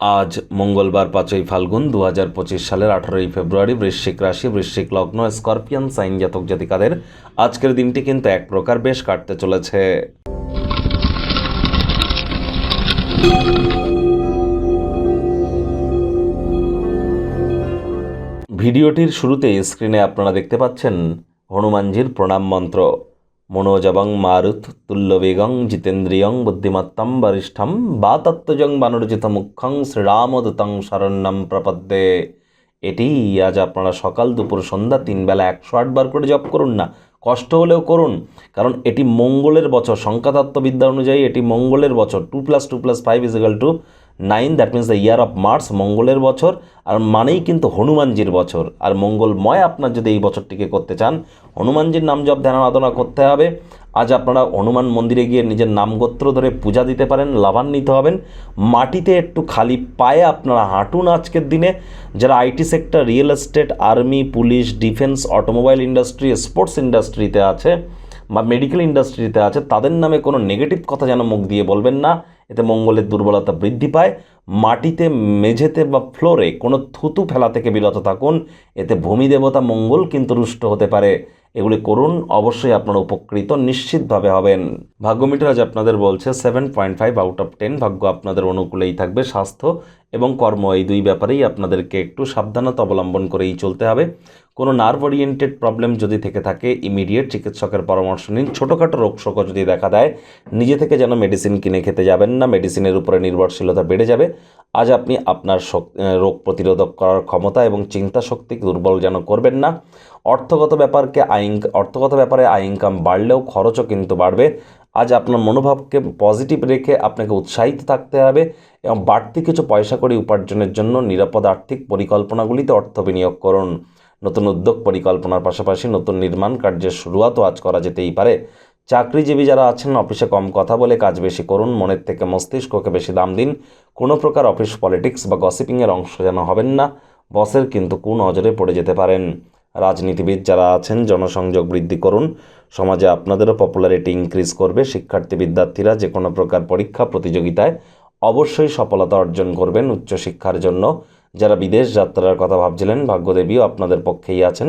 আজ মঙ্গলবার পাঁচই ফাল্গুন দু হাজার পঁচিশ সালের আঠারোই ফেব্রুয়ারি বৃশ্চিক রাশি, বৃশ্চিক লগ্ন, স্করপিয়ান, সাইন জাতক জাতিকাদের আজকের দিনটি কিন্তু এক প্রকার বেশ কাটতে চলেছে। ভিডিওটির শুরুতে স্ক্রিনে আপনারা দেখতে পাচ্ছেন হনুমানজির প্রণাম মন্ত্র। মনোজবং মারুত তুল্যবেগং জিতেন্দ্রিয়ং বুদ্ধিমত্তম বরিষ্ঠম বা তত্ত্বজং বানরজিত মুখ্যং শ্রীরামদূতং শরণ্যম প্রপদ্যে। এটি আজ আপনারা সকাল দুপুর সন্ধ্যা তিন বেলা একশো আটবার করে জপ করুন না, কষ্ট হলেও করুন, কারণ এটি মঙ্গলের বছর। সংখ্যাতত্ত্ববিদ্যা অনুযায়ী এটি মঙ্গলের বছর। Two plus two plus five equal to nine that means the year of Mars মঙ্গলের বছর, আর মানেই কিন্তু হনুমানজির বছর। আর মঙ্গলময় আপনার যদি এই বছরটিকে করতে চান, হনুমানজির নাম জপ, ধ্যান, আরাধনা করতে হবে। আজ আপনারা হনুমান মন্দিরে গিয়ে নিজের নামগোত্র ধরে পূজা দিতে পারেন, লাভান্বিত হবেন। মাটিতে একটু খালি পায়ে আপনারা হাঁটুন আজকের দিনে। যারা IT sector, real estate, army, police, defence, automobile industry, sports ইন্ডাস্ট্রিতে আছে, বা মেডিকেল ইন্ডাস্ট্রিতে আছে, তাদের নামে কোনো নেগেটিভ কথা যেন মুখ দিয়ে বলবেন না। এতে মঙ্গলের দুর্বলতা বৃদ্ধি পায়। মাটিতে, মেঝেতে বা ফ্লোরে কোনো থুতু ফেলা থেকে বিরত থাকুন। এতে ভূমি দেবতা মঙ্গল কিন্তু রুষ্ট হতে পারে। এগুলি করুন, অবশ্যই আপনারা উপকৃত, নিশ্চিতভাবে হবেন। ভাগ্যমিটার আজ আপনাদের বলছে seven point five out of ten ভাগ্য আপনাদের অনুকূলেই থাকবে, স্বাস্থ্য এবং কর্ম, এই দুই ব্যাপারেই আপনাদেরকে একটু সাবধানতা অবলম্বন করেই চলতে হবে। কোনো নার্ভ ওরিয়েন্টেড প্রবলেম যদি থেকে থাকে ইমিডিয়েট চিকিৎসকের পরামর্শ নিন। ছোটোখাটো রোগ শোক যদি দেখা দেয়, নিজে থেকে যেন মেডিসিন কিনে খেতে যাবেন না মেডিসিনের উপরে নির্ভরশীলতা বেড়ে যাবে। আজ আপনি আপনার রোগ প্রতিরোধক করার ক্ষমতা এবং চিন্তা শক্তি দুর্বল যেন করবেন না। অর্থগত ব্যাপারকে আইন, অর্থগত ব্যাপারে আয় ইনকাম বাড়লেও খরচও কিন্তু বাড়বে। আজ আপনার মনোভাবকে পজিটিভ রেখে আপনাকে উৎসাহিত থাকতে হবে এবং বাড়তি কিছু পয়সা করে উপার্জনের জন্য নিরাপদ আর্থিক পরিকল্পনাগুলিতে অর্থ বিনিয়োগ করুন। নতুন উদ্যোগ পরিকল্পনার পাশাপাশি নতুন নির্মাণ কার্যের শুরুয়াতও আজ করা যেতেই পারে। চাকরিজীবী যারা আছেন, অফিসে কম কথা বলে কাজ বেশি করুন, মনের থেকে মস্তিষ্ককে বেশি দাম দিন। কোনো প্রকার অফিস পলিটিক্স বা গসিপিংয়ের অংশ যেন হবেন না, বসের কিন্তু কুনজরে পড়ে যেতে পারেন। রাজনীতিবিদ যারা আছেন, জনসংযোগ বৃদ্ধি করুন। সমাজে আপনাদেরও পপুলারিটি ইনক্রিজ করবে। শিক্ষার্থী, বিদ্যার্থীরা যে কোনো প্রকার পরীক্ষা প্রতিযোগিতায় অবশ্যই সফলতা অর্জন করবেন উচ্চশিক্ষার জন্য। যারা বিদেশ যাত্রার কথা ভাবছিলেন, ভাগ্যদেবীও আপনাদের পক্ষেই আছেন।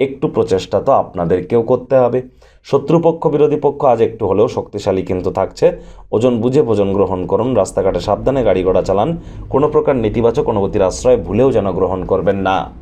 একটু প্রচেষ্টা তো আপনাদেরকেও করতে হবে। শত্রুপক্ষ, বিরোধী পক্ষ আজ একটু হলেও শক্তিশালী কিন্তু থাকছে। ওজন বুঝে ভোজন গ্রহণ করুন, রাস্তাঘাটে সাবধানে গাড়ি ঘোড়া চালান। কোনো প্রকার নেতিবাচক অনুভূতির আশ্রয় ভুলেও যেন গ্রহণ করবেন না।